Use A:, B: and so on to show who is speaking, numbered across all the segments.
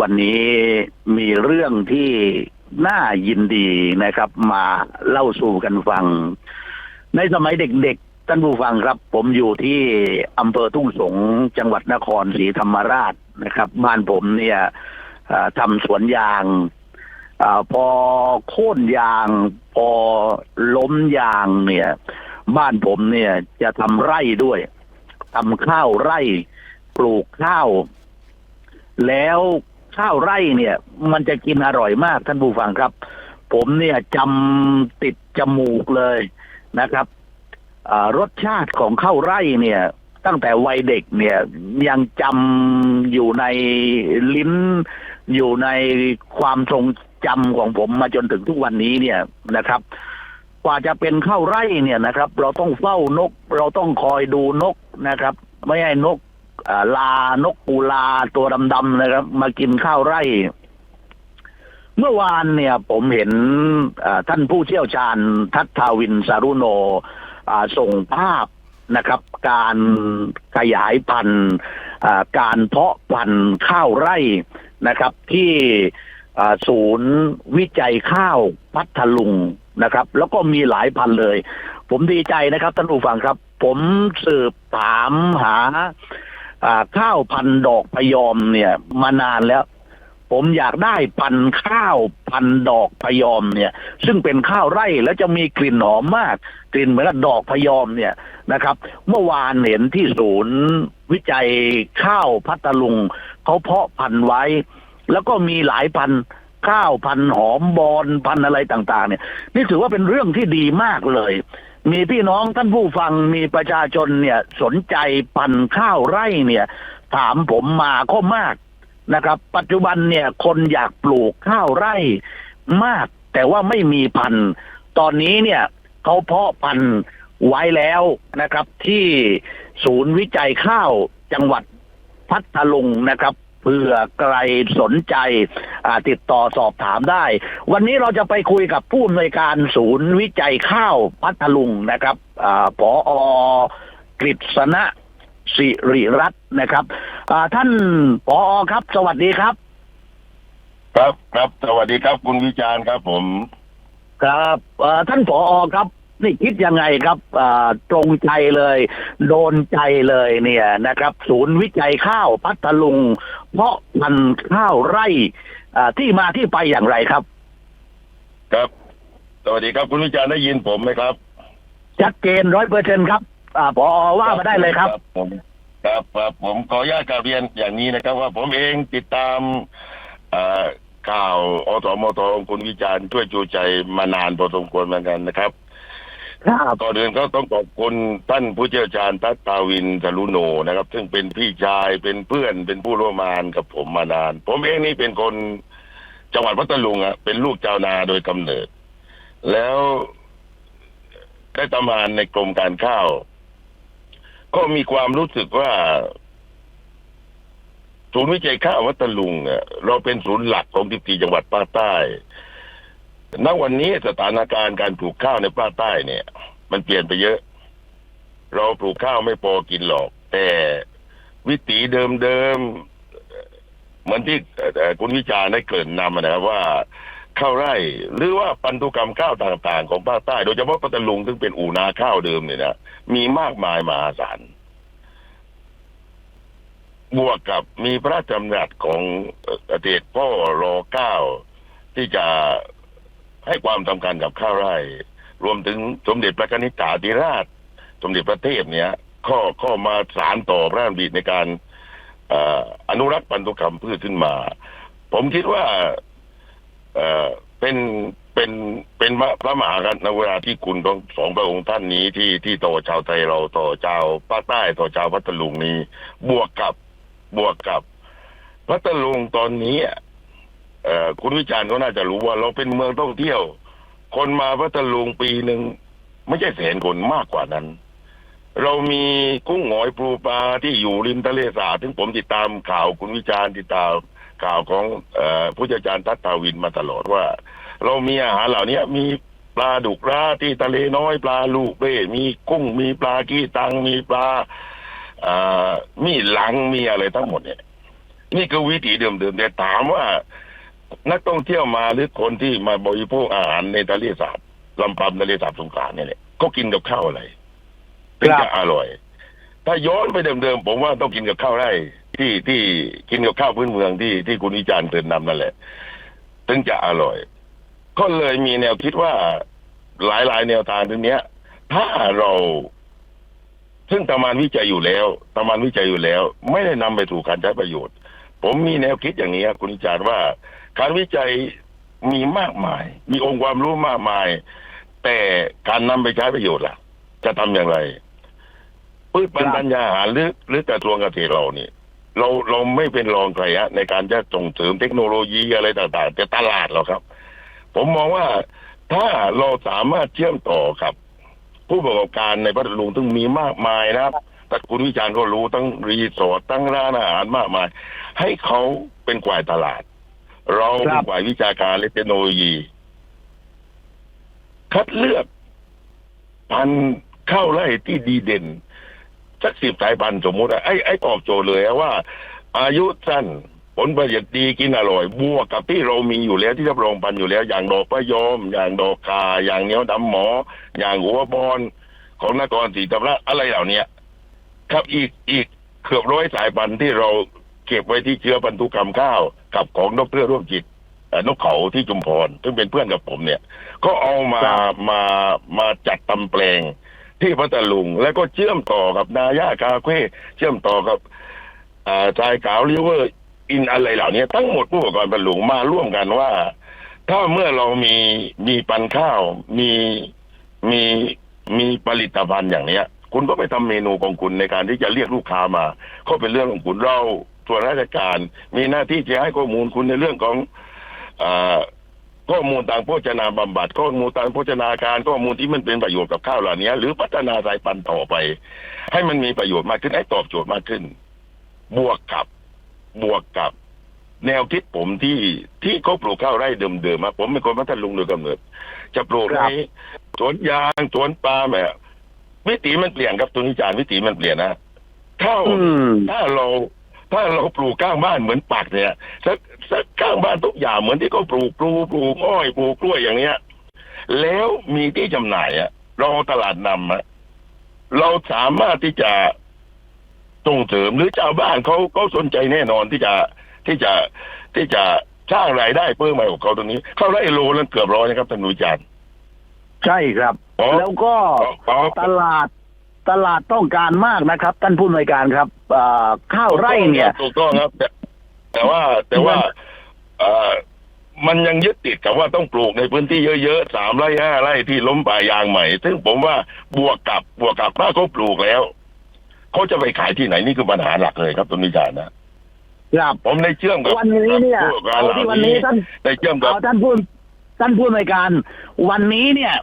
A: วันนี้มีเรื่องที่น่ายินดีนะครับ มาเล่าสู่กันฟัง ในสมัยเด็กๆท่านผู้ฟังครับ ผมอยู่ที่อำเภอทุ่งสงจังหวัดนครศรีธรรมราชนะครับ บ้านผมเนี่ยทำสวนยางอพอโค่นยาง พอล้มยางเนี่ย บ้านผมเนี่ยจะทำไร่ด้วยทำข้าวไร่ ปลูกข้าว แล้ว ข้าวไร่เนี่ย มันจะกินอร่อยมากท่านผู้ฟังครับ ผมเนี่ยจำติดจมูกเลยนะครับรสชาติของข้าวไร่เนี่ย ตั้งแต่วัยเด็กเนี่ยยังจำอยู่ในลิ้น อยู่ในความทรงจำของผมมาจนถึงทุกวันนี้เนี่ยนะครับกว่าจะเป็นข้าวไร่เนี่ยนะครับ เราต้องเฝ้านก เราต้องคอยดูนกนะครับ ไม่ให้นก ลานกปูลาตัวดำๆนะครับ มากินข้าวไร่ เมื่อวานเนี่ย ผมเห็นท่านผู้เชี่ยวชาญทัศทาวินสารุโนส่งภาพนะครับ การขยายพันธุ์การเพาะพันธุ์ข้าวไร่นะครับ ที่ศูนย์วิจัยข้าวพัทลุงนะครับ แล้วก็มีหลายพันธุ์เลย ผมดีใจนะครับท่านผู้ฟังครับ ผมสืบถามหา ข้าวพันดอกพยอมเนี่ยมานานแล้ว ผมอยากได้พันข้าวพันดอกพยอมเนี่ย ซึ่งเป็นข้าวไร่แล้วจะมีกลิ่นหอมมาก กลิ่นเหมือนดอกพยอมเนี่ยนะครับ เมื่อวานเห็นที่ศูนย์วิจัยข้าวพัทลุงเขาเพาะพันธุ์ไว้ แล้วก็มีหลายพันข้าวพันหอมบอนพันอะไรต่าง ๆ เนี่ย นี่ถือว่าเป็นเรื่องที่ดีมากเลย มีพี่น้องท่านผู้ฟังมีประชาชนเนี่ย สนใจพันข้าวไร่เนี่ย ถามผมมาก็มากนะครับ ปัจจุบันเนี่ย คนอยากปลูกข้าวไร่มาก แต่ว่าไม่มีพันธุ์ ตอนนี้เนี่ยเขาเพาะพันธุ์ไว้แล้วนะครับ ที่ศูนย์วิจัยข้าวจังหวัดพัทลุงนะครับ ผื่อใครสนใจอ่าติดต่อสอบถามได้ วันนี้เราจะไปคุยกับผู้อำนวยการศูนย์วิจัยข้าวพัทลุงนะครับอาผออกฤษณะสิริรัตน์นะครับอ่าท่านผอครับ สวัสดีครับ
B: ครับครับ สวัสดีครับคุณวิจารณ์ครับผม
A: ครับเอ่อท่านผอครับ นี่คิดยังไงครับอ่าตรงใจเลย โดนใจเลยเนี่ยนะครับ ศูนย์วิจัยข้าวพัทลุง เพาะพันธุ์ข้าวไร่อ่าที่มาที่ไปอย่างไรครับ
B: ครับสวัสดีครับคุณวิจารณ์ได้ยินผมไหมครับ
A: ชัดเจนร้อยเปอร์เซ็นครับอ่าผอว่ามาได้เลยครับ
B: ผมครับครับผมขออนุญาตกราบเรียนอย่างนี้นะครับ ว่าผมเองติดตามเอ่อข่าวอสมทของคุณวิจารณ์ช่วยจูใจมานานพอสมควรเหมือนกันนะครับ
A: ครับ
B: ก่อนอื่นก็ต้องขอบคุณท่านผู้เชี่ยวชาญทัศตาวินสรุโนนะครับ ซึ่งเป็นพี่ชายเป็นเพื่อนเป็นผู้ร่วมงานกับผมมานาน ผมเองนี่เป็นคนจังหวัดพัทลุงอะเป็นลูกชาวนาโดยกำเนิด แล้วได้ทำงานในกรมการข้าว ก็มีความรู้สึกว่าศูนย์วิจัยข้าววัตลุงเนี่ยเราเป็นศูนย์หลักของ14จังหวัดภาคใต้ ณวันนี้สถานการณ์การปลูกข้าวในภาคใต้เนี่ย มันเปลี่ยนไปเยอะ เราปลูกข้าวไม่พอกินหรอก แต่วิถีเดิมๆเหมือนที่คุณวิจารณ์ได้เกริ่นำนะครับว่าข้าวไร่หรือว่าปันธุกรรมข้าวต่าง ๆ ของภาคใต้ โดยเฉพาะปัตตลุงซึ่งเป็นอู่นาข้าวเดิมเนี่ยนะมีมากมายมหาศาลบวกกับมีพระราชดำรัสของอ่อเดชพ่อรอเก้าที่จะ ให้ความสำคัญกับข้าวไร่ รวมถึงสมเด็จพระนิษฐาธิราช สมเด็จพระเทพเนี่ย ข้อข้อมาสารต่อพระราชดำริในการออนุรักษ์พันธุกรรมพืชขึ้นมา ผมคิดว่าเอเป็นเป็นเป็นพระมหากรุณาธิคุณของสองพระองค์ท่านนี้ที่ที่ต่อชาวไทยเราต่อชาวภาคใต้ต่อชาวพัทลุงนี้ บวกกับบวกกับพัทลุงตอนนี้ คุณวิจารณ์ก็น่าจะรู้ว่าเราเป็นเมืองท่องเที่ยว คนมาพัทลุงปีหนึ่งไม่ใช่แสนคนมากกว่านั้น เรามีกุ้งหอยปลูปลาที่อยู่ริมทะเลสาบถึงผมติดตามข่าวคุณวิจารณ์ติดตามข่าวของอผู้เชี่ยวชาญทัศตาวินมาตลอดว่า เรามีอาหารเหล่านี้มีปลาดุกราที่ทะเลน้อยปลาลูกเบ้มีกุ้งมีปลากี้ตังมีปลาอมีหลังมีอะไรทั้งหมดเนี่ย นี่คือวิถีเดิมๆแต่ถามว่า นักท่องเที่ยวมาหรือคนที่มาบริโภคอาหารในทะเลสาบลำปำทะเลสาบสงขลาเนี่ยแหละเขากินกับข้าวอะไรถึง
A: ครับ
B: จะอร่อย ถ้าย้อนไปเดิมๆผมว่าต้องกินกับข้าวไร่ที่ที่กินกับข้าวพื้นเมืองที่ที่คุณวิจารณ์เตือนนำนั่นแหละถึงจะอร่อย ก็เลยมีแนวคิดว่าหลายๆ แนวทางตรงเนี้ย ถ้าเรา ซึ่งตามานวิจัยอยู่แล้วตามานวิจัยอยู่แล้ว ไม่ได้นำไปสู่การใช้ประโยชน์ ผมมีแนวคิดอย่างนี้ครับคุณวิจารณ์ว่า การวิจัยมีมากมาย มีองค์ความรู้มากมาย แต่การนำไปใช้ประโยชน์ล่ะ จะทำอย่างไรพืชพันปัญญาหารหรือหรือกระทรวงเกษตรเราเนี่ยเราเราไม่เป็นรองใครฮะในการจะส่งเสริมเทคโนโลยีอะไรต่างๆ แต่ตลาดเราครับ ผมมองว่าถ้าเราสามารถเชื่อมต่อกับ ผู้ประกอบการในพัทลุงซึ่งมีมากมายนะครับแต่คุณวิจารณ์ก็รู้ทั้งรีสอร์ททั้งร้านอาหารมากมาย ให้เขาเป็นกวายตลาด เรา
A: ค
B: เป็
A: รั
B: น
A: บ
B: กวายวิชาการและเทคโนโลยี คัดเลือกพันธุ์ข้าไร่ที่ดีเด่นสักสิบสายพันธุ์สมมุติไอ้ไอ้ตอบโจทย์เลยว่า อายุสั้นผลผลิตดีกินอร่อยบวกกับที่เรามีอยู่แล้วที่รับรองพันธุ์อยู่แล้ว อย่างดอกพะยอมอย่างดอกคาอย่างเนียวดำหมอ อย่างหัวบอลของนครศรีธรรมราชอะไรเหล่าเนี้ย ครับอีกอีกเกือบร้อยสายพันธุ์ที่เรา เก็บไว้ที่เชื้อพันธุกรรมข้าวกับของดรร่วมจิตเอ่อนกเขาที่จุมพรซึ่งเป็นเพื่อนกับผมเนี่ย ก็เอามา
A: ครับ
B: มามาจัดตำแปลงที่พัทลุง แล้วก็เชื่อมต่อกับนาย่าคาเฟ่เชื่อมต่อกับอ่าชายขาวริเวอร์อินอะไรเหล่านี้ทั้งหมดผู้ประกอบการพัทลุงมาร่วมกันว่า ถ้าเมื่อเรามีมีปันข้าวมีมีมีผลิตภัณฑ์อย่างเนี้ย คุณก็ไปทำเมนูของคุณในการที่จะเรียกลูกค้ามา ก็เป็นเรื่องของคุณเรา ส่วนราชการ มีหน้าที่จะให้ข้อมูลคุณในเรื่องของอ่าข้อมูลทางโภชนาบำบัดข้อมูลทางโภชนาการข้อมูลที่มันเป็นประโยชน์กับข้าวเหล่านี้หรือพัฒนาสายพันธุ์ต่อไป ให้มันมีประโยชน์มากขึ้นให้ตอบโจทย์มากขึ้น บวกกับบวกกับแนวคิดผมที่ที่เขาปลูกข้าวไร่เดิมๆอะผมเป็นคนพัทลุงโดยกำเนิด จะปลูก
A: ครั
B: ใน
A: บ
B: สวนยางสวนปาล์มแบบวิถีมันเปลี่ยนครับตุนิจารวิถีมันเปลี่ยนนะข้าว
A: อืม
B: ถ้าเรา ถ้าเราปลูกข้างบ้านเหมือนปักเนี่ยสักสักข้างบ้านทุกอย่างเหมือนที่เขาปลูกปลูกปลูกอ้อยปลูกกล้วยอย่างเนี้ย แล้วมีที่จำหน่ายอะเราเอาตลาดนำอะเราสามารถที่จะส่งเสริมหรือชาวบ้านเขาเขาสนใจแน่นอนที่จะที่จะที่จะสร้างรายได้เพิ่มมาของเขาตรงนี้เข้าได้โลละเกือบร้อยนะครับท่านผู้จัด
A: ใช่ครับ
B: อ๋อ
A: แล้วก็
B: อ๋อ
A: ตลาด ตลาดต้องการมากนะครับ ท่านผู้อำนวยการครับอ่าข้าวไร่เนี่ย
B: ถูกต้องครับ แต่แต่ว่าแต่ว่าเอ่อมันยังยึดติดกับว่าต้องปลูกในพื้นที่เยอะๆสามไร่ห้าไร่ที่ล้มป่ายางใหม่ ซึ่งผมว่าบวกกับบวกกับถ้าเขาปลูกแล้วเขาจะไปขายที่ไหนนี่คือปัญหาหลักเลยครับตุนิจานะ
A: ครับ
B: ผมได้เชื่อมกับ
A: วันนี้เนี่ย
B: ผู้ประกอบการ
A: เอา
B: เหล่า
A: ที่วันนี้
B: นี้
A: ท่าน
B: ได้เชื่อมกับ
A: เอาท่านพูดท่านผู้อำนวยการ วันนี้เนี่ย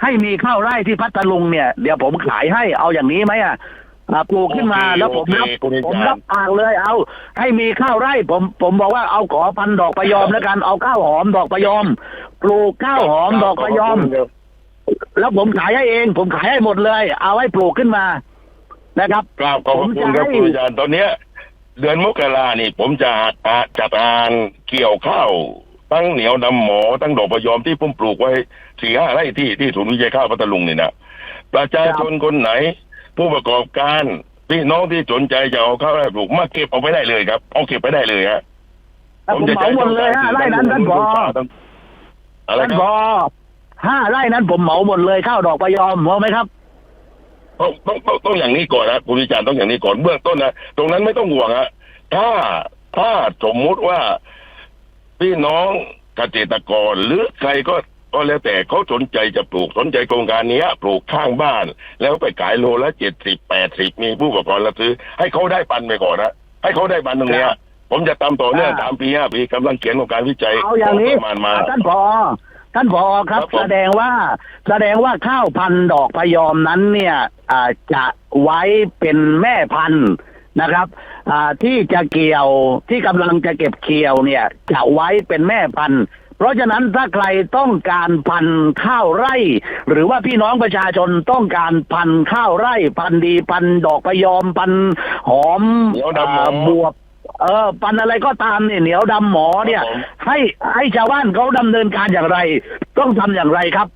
A: ให้มีข้าวไร่ที่พัทลุงเนี่ยเดี๋ยวผมขายให้เอาอย่างนี้ไหมอะอ่าปลูกขึ้นมา
B: โอเค
A: แล้วผมรับ
B: โอเคคุณอาจารย์
A: ผมรับปากเลยเอา ให้มีข้าวไร่ ผมผมบอกว่าเอาขอพันธุ์ดอกประยอมแล้วกันเอาข้าวหอมดอกประยอม ปลูกข้าวหอมดอกประยอมแล้วผมขายให้เอง ผมขายให้หมดเลย เอาให้ปลูกขึ้นมานะครับ
B: กราบขอบพระคุณครับ
A: ผมจะให้
B: คุณอาจารย์ตอนเนี้ย เดือนมกรานี่ ผมจะอ่าจัดงานเกี่ยวข้าว ตั้งเหนียวดำหมอตั้งดอกประยอมที่ผมปลูกไว้สี่ห้าไร่ที่ที่ศูนย์วิจัยข้าวพัทลุงนี่นะประชาชนคนไหน ผู้ประกอบการพี่น้องที่สนใจจะเอาข้าวไร่ปลูกมาเก็บเอาไปได้เลยครับ เอาเก็บไปได้เลยฮะ
A: ผมเหมาหมดเลยห้าไร่นั้นท่านพอ
B: อะไร
A: ท่าน
B: ค
A: พ
B: รับ
A: อห้าไร่นั้นผมเหมาหมดเลยข้าวดอกประยอมเหมาไหมครับ
B: ต้องต้องต้องต้องอย่างนี้ก่อนนะคุณวิจารณ์ต้องอย่างนี้ก่อนเบื้องต้นนะตรงนั้นไม่ต้องห่วงฮะถ้าถ้าสมมุติว่า พี่น้องเกษตรกรหรือใครก็ก็แล้วแต่เขาสนใจจะปลูกสนใจโครงการเนี้ยปลูกข้างบ้าน แล้วไปขายโลละเจ็ดสิบแปดสิบมีผู้ประกอบการรับซื้อ ให้เขาได้ปันไปก่อนนะให้เขาได้ปันตรงเนี้ย
A: ครับ
B: ผมจะตามต่อเนื่อง
A: อ่า
B: ตามปีห้าปีกำลังเขียนโครงการวิจัย
A: เอาอย่างนี้
B: ประมาณมา
A: อะท่านพอท่านพอครับ
B: ครับผม
A: แสดงว่าแสดงว่าข้าวพันธุ์ดอกพะยอมนั้นเนี่ยอ่าจะไว้เป็นแม่พันธุ์ นะครับอ่าที่จะเกี่ยวที่กำลังจะเก็บเกี่ยวเนี่ยจะไว้เป็นแม่พันธุ์เพราะฉะนั้นถ้าใครต้องการพันธุ์ข้าวไร่ หรือว่าพี่น้องประชาชนต้องการพันธุ์ข้าวไร่ พันธุ์ดีพันธุ์ดอกพะยอมพันธุ์หอม
B: เหนียวดำหมอ
A: อ่าบวบเออพันธุ์อะไรก็ตามเนี่ยเหนียวดำหมอเนี่ย
B: ครับผม
A: ให้ให้ชาวบ้านเขาดำเนินการอย่างไร ต้องทำอย่างไรครับ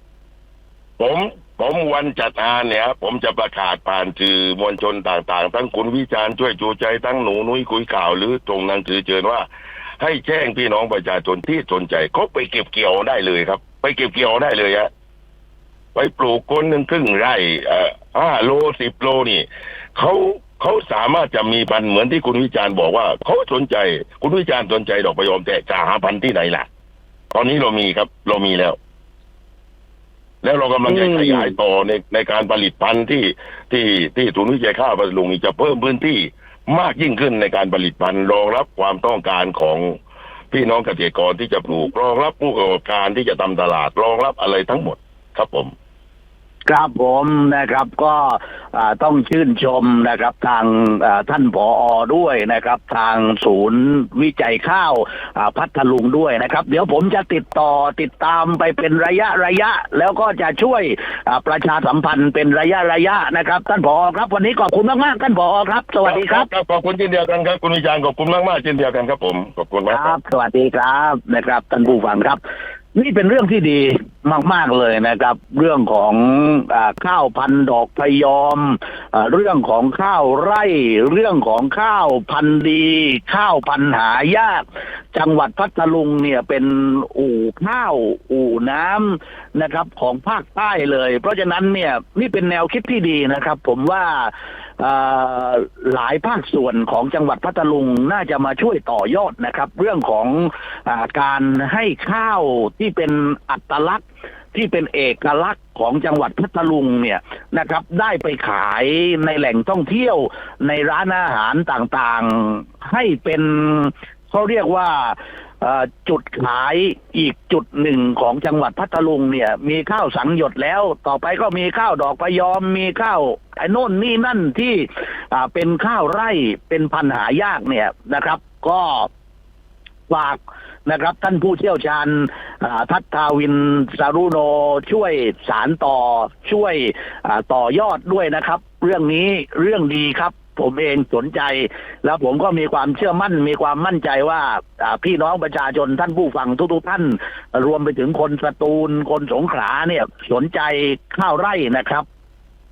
B: ผม ผมวันจัดงานเนี่ยผมจะประกาศผ่านสื่อมวลชนต่างๆ ทั้งคุณวิจารณ์ช่วยจูใจทั้งหนูนุ้ยคุยข่าวหรือตรงหนังสือเชิญว่า ให้แจ้งพี่น้องประชาชนที่สนใจเขาไปเก็บเกี่ยวได้เลยครับ ไปเก็บเกี่ยวได้เลยฮะไปปลูกคนหนึ่งครึ่งไร่เอ่อห้าโลสิบโลนี่เขาเขาสามารถจะมีพันเหมือนที่คุณวิจารณ์บอกว่าเขาสนใจ คุณวิจารณ์สนใจดอกประยอมแต่จะหาพันที่ไหนล่ะ ตอนนี้เรามีครับ เรามีแล้ว แล้วเรากำลังจะ
A: อืม
B: ขยายต่อในในการผลิตพันธุ์ที่ที่ที่ศูนย์วิจัยข้าวพัทลุงนี่จะเพิ่มพื้นที่มากยิ่งขึ้นในการผลิตพันธุ์รองรับความต้องการของพี่น้องเกษตรกรที่จะปลูกรองรับผู้ประกอบการที่จะทำตลาดรองรับอะไรทั้งหมดครับผม
A: ครับผมนะครับก็อ่าต้องชื่นชมนะครับทางอ่าท่านผออด้วยนะครับ ทางศูนย์วิจัยข้าวอ่าพัทลุงด้วยนะครับ เดี๋ยวผมจะติดต่อติดตามไปเป็นระยะระยะ แล้วก็จะช่วยอ่าประชาสัมพันธ์เป็นระยะระยะนะครับ ท่านผอครับ วันนี้ขอบคุณมากๆท่านผอครับ สวัสดีครับ
B: ขอบคุณเช่นเดียวกันครับคุณวิจารณ์ขอบคุณมากมากๆเช่นเดียวกันครับผมขอบคุณ
A: ค
B: มากค
A: รั
B: รับ
A: บสวัสดีครับนะครับท่านผู้ฟังครับ นี่เป็นเรื่องที่ดีมาก ๆ เลยนะครับ เรื่องของอข้าวพันดอกพยอมอเรื่องของข้าวไร่ เรื่องของข้าวพันดี ข้าวพันหายาก จังหวัดพัทลุงเนี่ยเป็นอู่ข้าวอู่น้ำนะครับ ของภาคใต้เลย เพราะฉะนั้นเนี่ยนี่เป็นแนวคิดที่ดีนะครับ ผมว่า หลายภาคส่วนของจังหวัดพัทลุงน่าจะมาช่วยต่อยอดนะครับ เรื่องของอการให้ข้าวที่เป็นอัตลักษณ์ที่เป็นเอกลักษณ์ของจังหวัดพัทลุงเนี่ยนะครับ ได้ไปขายในแหล่งท่องเที่ยวในร้านอาหารต่างๆ ให้เป็นเขาเรียกว่า จุดขายอีกจุดหนึ่งของจังหวัดพัทลุงเนี่ย มีข้าวสังหยดแล้ว ต่อไปก็มีข้าวดอกพะยอมมีข้าวไอ้โน่นนี่นั่นที่เป็นข้าวไร่เป็นพันหายากเนี่ยนะครับ ก็ฝากนะครับ ท่านผู้เชี่ยวชาญทัตทาวินสารุโนช่วยสารต่อช่วยต่อยอดด้วยนะครับ เรื่องนี้เรื่องดีครับ ผมเองสนใจ แล้วผมก็มีความเชื่อมั่น มีความมั่นใจว่าพี่น้องประชาชนท่านผู้ฟังทุกๆท่าน รวมไปถึงคนสตูลคนสงขลาเนี่ยสนใจข้าวไร่นะครับ